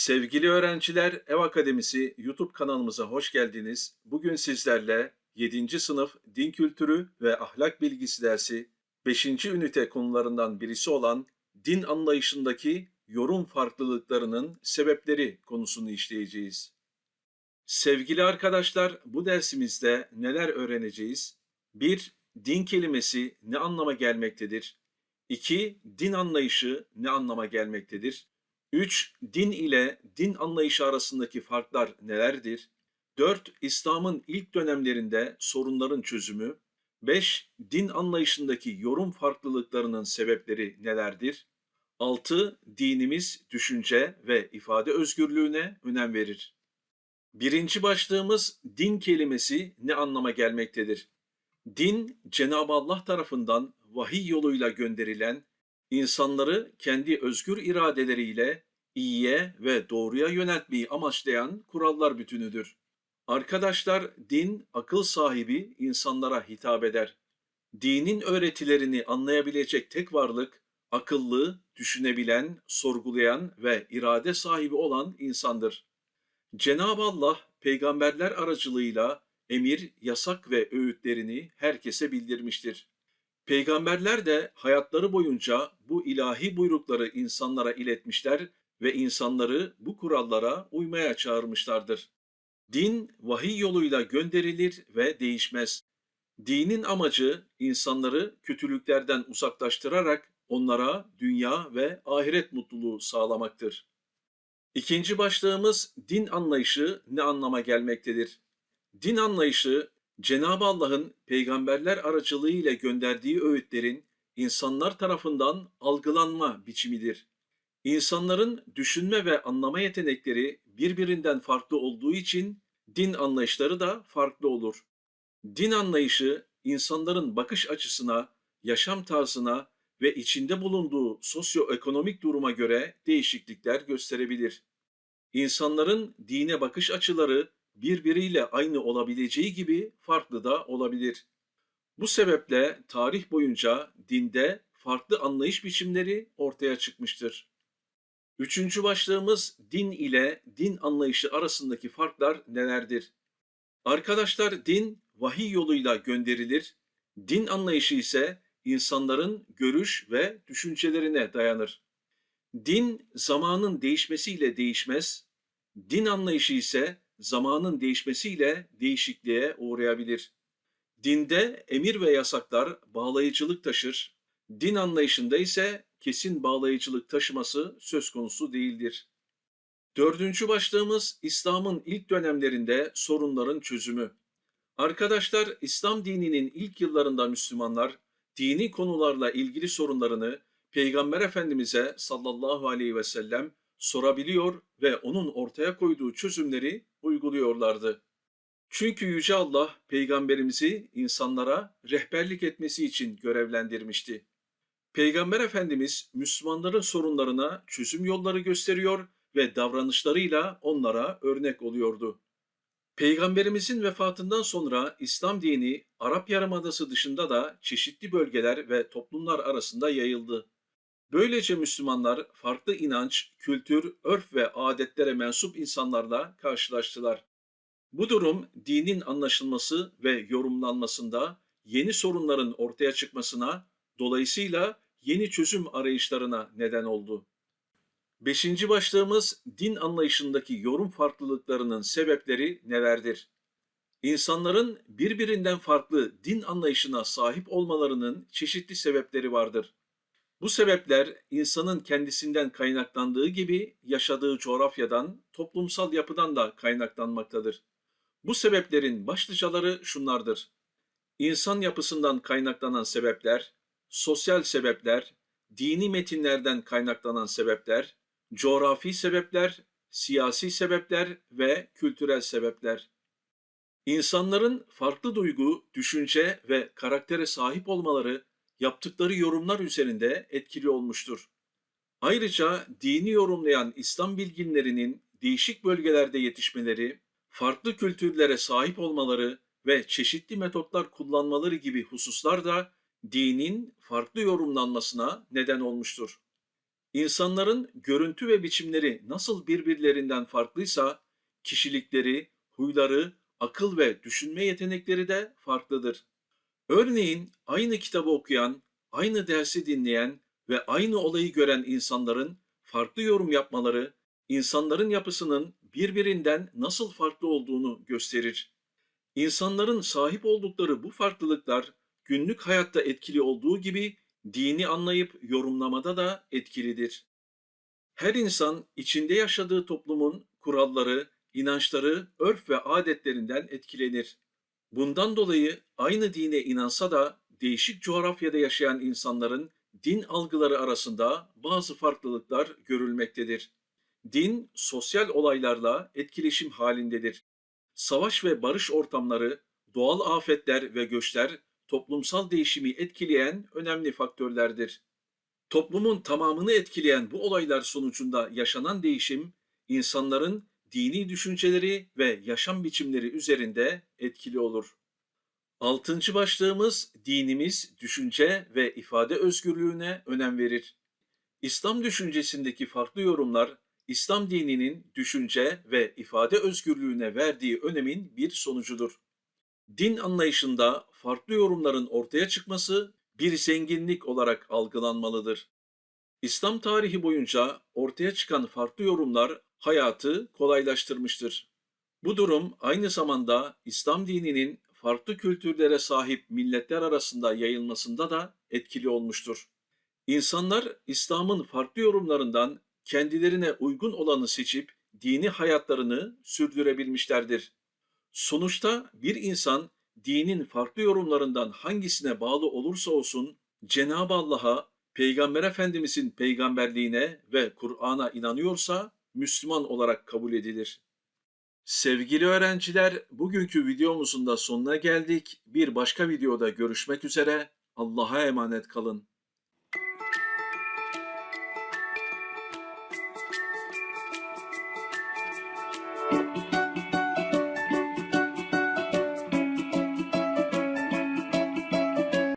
Sevgili öğrenciler, Ev Akademisi YouTube kanalımıza hoş geldiniz. Bugün sizlerle 7. sınıf din kültürü ve ahlak bilgisi dersi 5. ünite konularından birisi olan din anlayışındaki yorum farklılıklarının sebepleri konusunu işleyeceğiz. Sevgili arkadaşlar, bu dersimizde neler öğreneceğiz? 1. Din kelimesi ne anlama gelmektedir? 2. Din anlayışı ne anlama gelmektedir? 3. Din ile din anlayışı arasındaki farklar nelerdir? 4. İslam'ın ilk dönemlerinde sorunların çözümü. 5. Din anlayışındaki yorum farklılıklarının sebepleri nelerdir? 6. Dinimiz düşünce ve ifade özgürlüğüne önem verir. Birinci başlığımız din kelimesi ne anlama gelmektedir? Din, Cenab-ı Allah tarafından vahiy yoluyla gönderilen, insanları kendi özgür iradeleriyle iyiye ve doğruya yöneltmeyi amaçlayan kurallar bütünüdür. Arkadaşlar, din akıl sahibi insanlara hitap eder. Dinin öğretilerini anlayabilecek tek varlık, akıllı, düşünebilen, sorgulayan ve irade sahibi olan insandır. Cenab-ı Allah peygamberler aracılığıyla emir, yasak ve öğütlerini herkese bildirmiştir. Peygamberler de hayatları boyunca bu ilahi buyrukları insanlara iletmişler ve insanları bu kurallara uymaya çağırmışlardır. Din vahiy yoluyla gönderilir ve değişmez. Dinin amacı insanları kötülüklerden uzaklaştırarak onlara dünya ve ahiret mutluluğu sağlamaktır. İkinci başlığımız din anlayışı ne anlama gelmektedir? Din anlayışı Cenab-ı Allah'ın peygamberler aracılığıyla gönderdiği öğütlerin insanlar tarafından algılanma biçimidir. İnsanların düşünme ve anlama yetenekleri birbirinden farklı olduğu için din anlayışları da farklı olur. Din anlayışı insanların bakış açısına, yaşam tarzına ve içinde bulunduğu sosyoekonomik duruma göre değişiklikler gösterebilir. İnsanların dine bakış açıları birbiriyle aynı olabileceği gibi farklı da olabilir. Bu sebeple tarih boyunca dinde farklı anlayış biçimleri ortaya çıkmıştır. Üçüncü başlığımız din ile din anlayışı arasındaki farklar nelerdir? Arkadaşlar din vahiy yoluyla gönderilir, din anlayışı ise insanların görüş ve düşüncelerine dayanır. Din zamanın değişmesiyle değişmez, din anlayışı ise zamanın değişmesiyle değişikliğe uğrayabilir. Dinde emir ve yasaklar bağlayıcılık taşır, din anlayışında ise kesin bağlayıcılık taşıması söz konusu değildir. Dördüncü başlığımız İslam'ın ilk dönemlerinde sorunların çözümü. Arkadaşlar İslam dininin ilk yıllarında Müslümanlar dini konularla ilgili sorunlarını Peygamber Efendimiz'e sallallahu aleyhi ve sellem sorabiliyor ve onun ortaya koyduğu çözümleri uyguluyorlardı. Çünkü Yüce Allah peygamberimizi insanlara rehberlik etmesi için görevlendirmişti. Peygamber Efendimiz Müslümanların sorunlarına çözüm yolları gösteriyor ve davranışlarıyla onlara örnek oluyordu. Peygamberimizin vefatından sonra İslam dini Arap Yarımadası dışında da çeşitli bölgeler ve toplumlar arasında yayıldı. Böylece Müslümanlar farklı inanç, kültür, örf ve adetlere mensup insanlarla karşılaştılar. Bu durum dinin anlaşılması ve yorumlanmasında yeni sorunların ortaya çıkmasına, dolayısıyla yeni çözüm arayışlarına neden oldu. Beşinci başlığımız din anlayışındaki yorum farklılıklarının sebepleri nelerdir? İnsanların birbirinden farklı din anlayışına sahip olmalarının çeşitli sebepleri vardır. Bu sebepler insanın kendisinden kaynaklandığı gibi yaşadığı coğrafyadan, toplumsal yapıdan da kaynaklanmaktadır. Bu sebeplerin başlıcaları şunlardır. İnsan yapısından kaynaklanan sebepler, sosyal sebepler, dini metinlerden kaynaklanan sebepler, coğrafi sebepler, siyasi sebepler ve kültürel sebepler. İnsanların farklı duygu, düşünce ve karaktere sahip olmaları yaptıkları yorumlar üzerinde etkili olmuştur. Ayrıca dini yorumlayan İslam bilginlerinin değişik bölgelerde yetişmeleri, farklı kültürlere sahip olmaları ve çeşitli metotlar kullanmaları gibi hususlar da dinin farklı yorumlanmasına neden olmuştur. İnsanların görüntü ve biçimleri nasıl birbirlerinden farklıysa, kişilikleri, huyları, akıl ve düşünme yetenekleri de farklıdır. Örneğin aynı kitabı okuyan, aynı dersi dinleyen ve aynı olayı gören insanların farklı yorum yapmaları, insanların yapısının birbirinden nasıl farklı olduğunu gösterir. İnsanların sahip oldukları bu farklılıklar günlük hayatta etkili olduğu gibi dini anlayıp yorumlamada da etkilidir. Her insan içinde yaşadığı toplumun kuralları, inançları, örf ve adetlerinden etkilenir. Bundan dolayı aynı dine inansa da değişik coğrafyada yaşayan insanların din algıları arasında bazı farklılıklar görülmektedir. Din sosyal olaylarla etkileşim halindedir. Savaş ve barış ortamları, doğal afetler ve göçler toplumsal değişimi etkileyen önemli faktörlerdir. Toplumun tamamını etkileyen bu olaylar sonucunda yaşanan değişim, insanların dini düşünceleri ve yaşam biçimleri üzerinde etkili olur. Altıncı başlığımız dinimiz düşünce ve ifade özgürlüğüne önem verir. İslam düşüncesindeki farklı yorumlar, İslam dininin düşünce ve ifade özgürlüğüne verdiği önemin bir sonucudur. Din anlayışında farklı yorumların ortaya çıkması bir zenginlik olarak algılanmalıdır. İslam tarihi boyunca ortaya çıkan farklı yorumlar hayatı kolaylaştırmıştır. Bu durum aynı zamanda İslam dininin farklı kültürlere sahip milletler arasında yayılmasında da etkili olmuştur. İnsanlar İslam'ın farklı yorumlarından kendilerine uygun olanı seçip dini hayatlarını sürdürebilmişlerdir. Sonuçta bir insan dinin farklı yorumlarından hangisine bağlı olursa olsun Cenab-ı Allah'a, Peygamber Efendimizin peygamberliğine ve Kur'an'a inanıyorsa Müslüman olarak kabul edilir. Sevgili öğrenciler, bugünkü videomuzun da sonuna geldik. Bir başka videoda görüşmek üzere. Allah'a emanet kalın.